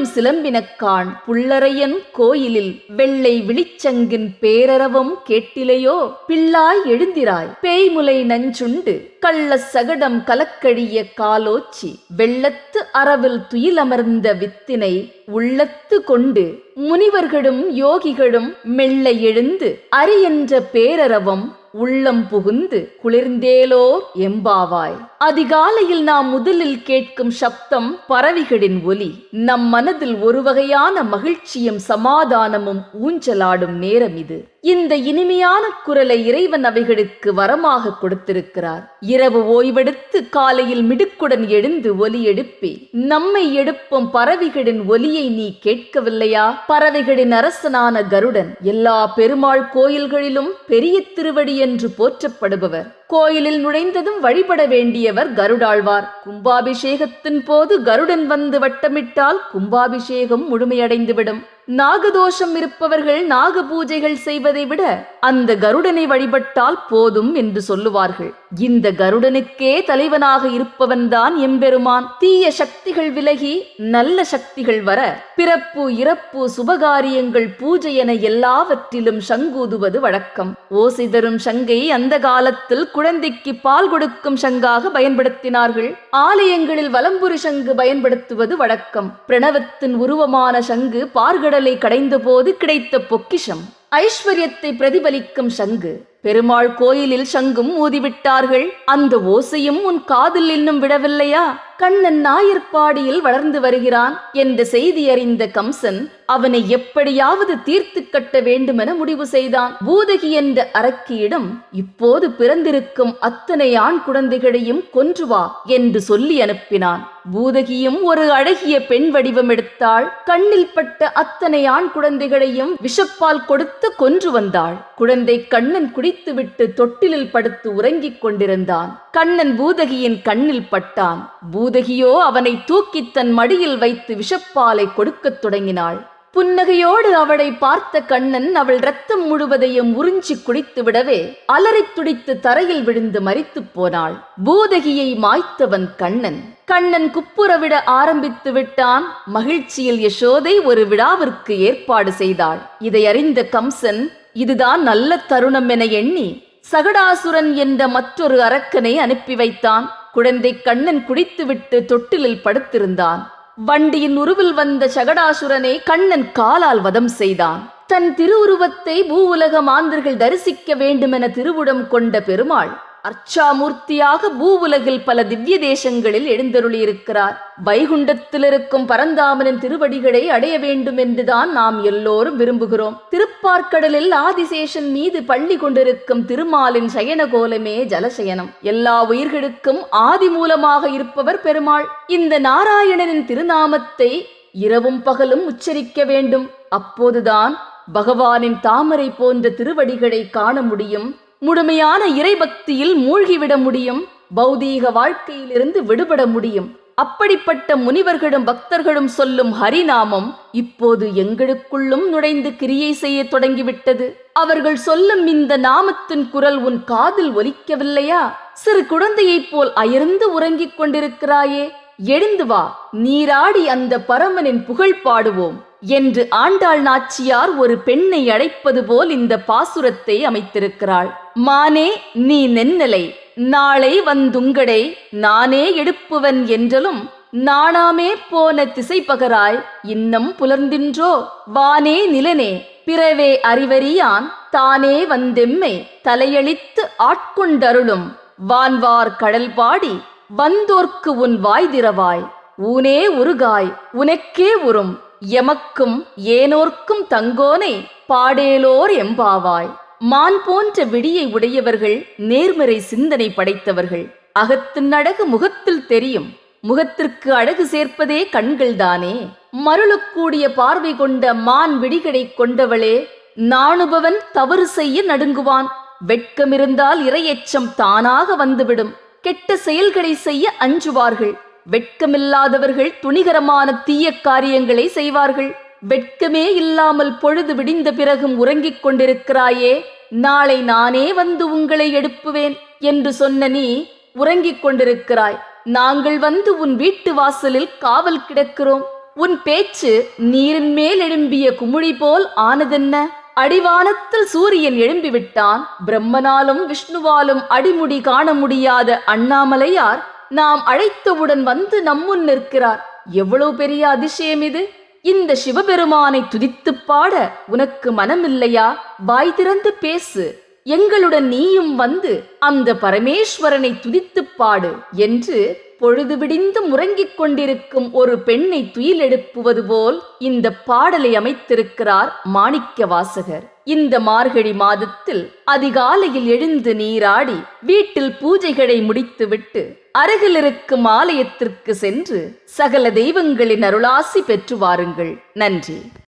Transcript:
புகழும் சிலம்பினக்கான் புள்ளரையன் கோயிலில் வெள்ளை விழிச்சங்கின் பேரரவம் கேட்டிலையோ? பிள்ளாய் எழுந்திராய். பேய்முலை நஞ்சுண்டு கள்ள சகடம் கலக்கழிய காலோச்சி. வெள்ளத்து அறவில் துயிலமர்ந்த வித்தினை உள்ளத்து கொண்டு முனிவர்களும் யோகிகளும் மெல்ல எழுந்து அரியன்ற பேரரவம் உள்ளம் புகுந்து குளிர்ந்தேலோர் எம்பாவாய். அதிகாலையில் நாம் முதலில் கேட்கும் சப்தம் பறவைகளின் ஒலி. நம் மனதில் ஒரு வகையான மகிழ்ச்சியும் சமாதானமும் ஊஞ்சலாடும் நேரம் இது. இந்த இனிமையான குரலை இறைவன் அவைகளுக்கு வரமாக கொடுத்திருக்கிறார். இரவு ஓய்வெடுத்து காலையில் மிடுக்குடன் எழுந்து ஒலி எழுப்பி நம்மை எழுப்பும் பறவைகளின் ஒலியை நீ கேட்கவில்லையா? பறவைகளின் அரசனான கருடன் எல்லா பெருமாள் கோயில்களிலும் பெரிய திருவடி என்று போற்றப்படுபவர். கோயிலில் நுழைந்ததும் வழிபட வேண்டியவர் கருடாழ்வார். கும்பாபிஷேகத்தின் போது கருடன் வந்து வட்டமிட்டால் கும்பாபிஷேகம் முழுமையடைந்துவிடும். நாகதோஷம் இருப்பவர்கள் நாக பூஜைகள் செய்வதை விட அந்த கருடனை வழிபட்டால் போதும் என்று சொல்லுவார்கள். இந்த கருடனுக்கே தலைவனாக இருப்பவன்தான் எம்பெருமான். தீய சக்திகள் விலகி நல்ல சக்திகள் வர பிறப்பு இறப்பு சுபகாரியங்கள் பூஜை என எல்லாவற்றிலும் சங்கூதுவது வழக்கம். ஓசை தரும் சங்கை அந்த காலத்தில் குழந்தைக்கு பால் கொடுக்கும் சங்காக பயன்படுத்தினார்கள். ஆலயங்களில் வலம்புரி சங்கு பயன்படுத்துவது வழக்கம். பிரணவத்தின் உருவமான சங்கு பார்கள் கடைந்த போது கிடைத்த பொக்கிஷம் ஐஸ்வர்யத்தை பிரதிபலிக்கும் சங்கு. பெருமாள் கோயிலில் சங்கும் ஊதிவிட்டார்கள் அந்த ஓசையும் உன் காதில் இன்னும் விடவில்லையா? கண்ணன் நாயர்பாடியில் வளர்ந்து வருகிறான் என்ற செய்தி அறிந்த கம்சன் அவனை எப்படியாவது தீர்த்து கட்ட வேண்டுமென முடிவு செய்தான். பூதகி என்ற அரக்கியிடம் இப்போது பிறந்திருக்கும் அத்தனை ஆண் குழந்தைகளையும் கொன்று வா என்று சொல்லி அனுப்பினான். பூதகியும் ஒரு அழகிய பெண் வடிவம் எடுத்தாள். கண்ணில் பட்ட அத்தனை ஆண் குழந்தைகளையும் விஷப்பால் கொடுத்து கொன்று வந்தாள். குழந்தை கண்ணன் குடி குடித்துவிட்டு தொட்டிலில் படுத்து உறங்கிக் கொண்டிருந்தான். கண்ணன் பூதகியின் கண்ணில் பட்டான். பூதகியோ அவனை தூக்கி தன் மடியில் வைத்து விஷப்பாலை கொடுக்கத் தொடங்கினாள். புன்னகையோடு அவளை பார்த்த கண்ணன் அவள் ரத்தம் முழுவதையும் உறிஞ்சி குடித்து விடவே அலறித் துடித்து தரையில் விழுந்து மறித்துப் போனாள். பூதகியை மாய்த்தவன் கண்ணன். கண்ணன் குப்புறவிட ஆரம்பித்து விட்டான். மகிழ்ச்சியில் யசோதை ஒரு விழாவிற்கு ஏற்பாடு செய்தாள். இதை அறிந்த கம்சன் இதுதான் நல்ல தருணம் என எண்ணி சகடாசுரன் என்ற மற்றொரு அரக்கனை அனுப்பி வைத்தான். குழந்தை கண்ணன் குடித்துவிட்டு தொட்டிலில் படுத்திருந்தான். வண்டியின் உருவில் வந்த சகடாசுரனை கண்ணன் காலால் வதம் செய்தான். தன் திருவுருவத்தை பூவுலக மாந்தர்கள் தரிசிக்க வேண்டுமென திருவுடம் கொண்ட பெருமாள் அர்ச்சாமூர்த்தியாக பூவுலகில் பல திவ்ய தேசங்களில் எழுந்தருளியிருக்கிறார். வைகுண்டத்தில் இருக்கும் பரந்தாமனின் திருவடிகளை அடைய வேண்டும் என்றுதான் நாம் எல்லோரும் விரும்புகிறோம். திருப்பார்க்கடலில் ஆதிசேஷன் மீது பள்ளி கொண்டிருக்கும் திருமாலின் சயன கோலமே ஜலசயனம். எல்லா உயிர்களுக்கும் ஆதி மூலமாக இருப்பவர் பெருமாள். இந்த நாராயணனின் திருநாமத்தை இரவும் பகலும் உச்சரிக்க வேண்டும். அப்போதுதான் பகவானின் தாமரை போன்ற திருவடிகளை காண முடியும். முழுமையான இறைபக்தியில் மூழ்கிவிட முடியும் பௌதீக வாழ்க்கையிலிருந்து விடுபட முடியும். அப்படிப்பட்ட முனிவர்களும் பக்தர்களும் சொல்லும் ஹரிநாமம் இப்போது எங்களுக்குள்ளும் நுழைந்து கிரியை செய்ய தொடங்கிவிட்டது. அவர்கள் சொல்லும் இந்த நாமத்தின் குரல் உன் காதில் ஒலிக்கவில்லையா? சிறு குழந்தையைப் போல் அயர்ந்து உறங்கிக் கொண்டிருக்கிறாயே. எழுந்து வா நீராடி அந்த பரமனின் புகழ் பாடுவோம் என்று ஆண்டாள் நாச்சியார் ஒரு பெண்ணை அழைப்பது போல் இந்த பாசுரத்தை அமைத்திருக்கிறாள். மானே நீ நென்னலை நாளை வந்துங்கடை நானே எடுப்புவன் என்றலும் நாணாமே போன திசை பகராய் இன்னம் புலர்ந்தின்றோ வானே நிலனே பிறவே அறிவறியான் தானே வந்தெம்மை தலையளித்து ஆட்கொண்டருளும். வான்வார் கடல் பாடி வந்தோர்க்கு உன் வாய் திறவாய். ஊனே உருகாய் உனக்கே உறும். எமக்கும் ஏனோர்க்கும் தங்கோனை பாடேலோர் எம்பாவாய். மான் போன்ற விடியை உடையவர்கள் நேர்மறை சிந்தனை படைத்தவர்கள். அகத்தின் அழகு முகத்தில் தெரியும். முகத்திற்கு அழகு சேர்ப்பதே கண்கள்தானே மருளுக்கூடிய பார்வை கொண்ட மான் விடிகளை கொண்டவளே நாணுபவன் தவறு செய்ய நடுங்குவான். வெட்கமிருந்தால் இரையச்சம் தானாக வந்துவிடும். கெட்ட செயல்களை செய்ய அஞ்சுவார்கள். வெட்கமில்லாதவர்கள் துணிகரமான தீய காரியங்களை செய்வார்கள். வெட்கமே இல்லாமல் பொழுது விடிந்த பிறகும் உறங்கிக் கொண்டிருக்கிறாயே நாளை நானே வந்து உங்களை எடுப்புவேன் என்று சொன்ன நீ உறங்கிக் கொண்டிருக்கிறாய். நாங்கள் வந்து உன் வீட்டு வாசலில் காவல் கிடக்கிறோம். உன் பேச்சு நீரின் மேல் எழும்பிய குமுழி போல் ஆனதென்ன? அடிவானத்தில் சூரியன் எழும்பிவிட்டான். பிரம்மனாலும் விஷ்ணுவாலும் அடிமுடி காண முடியாத அண்ணாமலையார் நாம் அழைத்தவுடன் வந்து நம்முன் நிற்கிறார். எவ்வளவு பெரிய அதிசயம் இது? இந்த சிவபெருமானை துதித்துப் பாட உனக்கு மனமில்லையா? வாய் திறந்து பேசு. எங்களுடன் நீயும் வந்து அந்த பரமேஸ்வரனை துதித்துப் பாடு என்று பொழுது விடிந்து முறங்கிக் கொண்டிருக்கும் ஒரு பெண்ணை துயிலெழுப்புவது போல் இந்த பாடலை அமைத்திருக்கிறார் மாணிக்க வாசகர் இந்த மார்கழி மாதத்தில் அதிகாலையில் எழுந்து நீராடி வீட்டில் பூஜைகளை முடித்துவிட்டு அருகில் இருக்கும் ஆலயத்திற்கு சென்று சகல தெய்வங்களின் அருளாசி பெற்று வாருங்கள். நன்றி.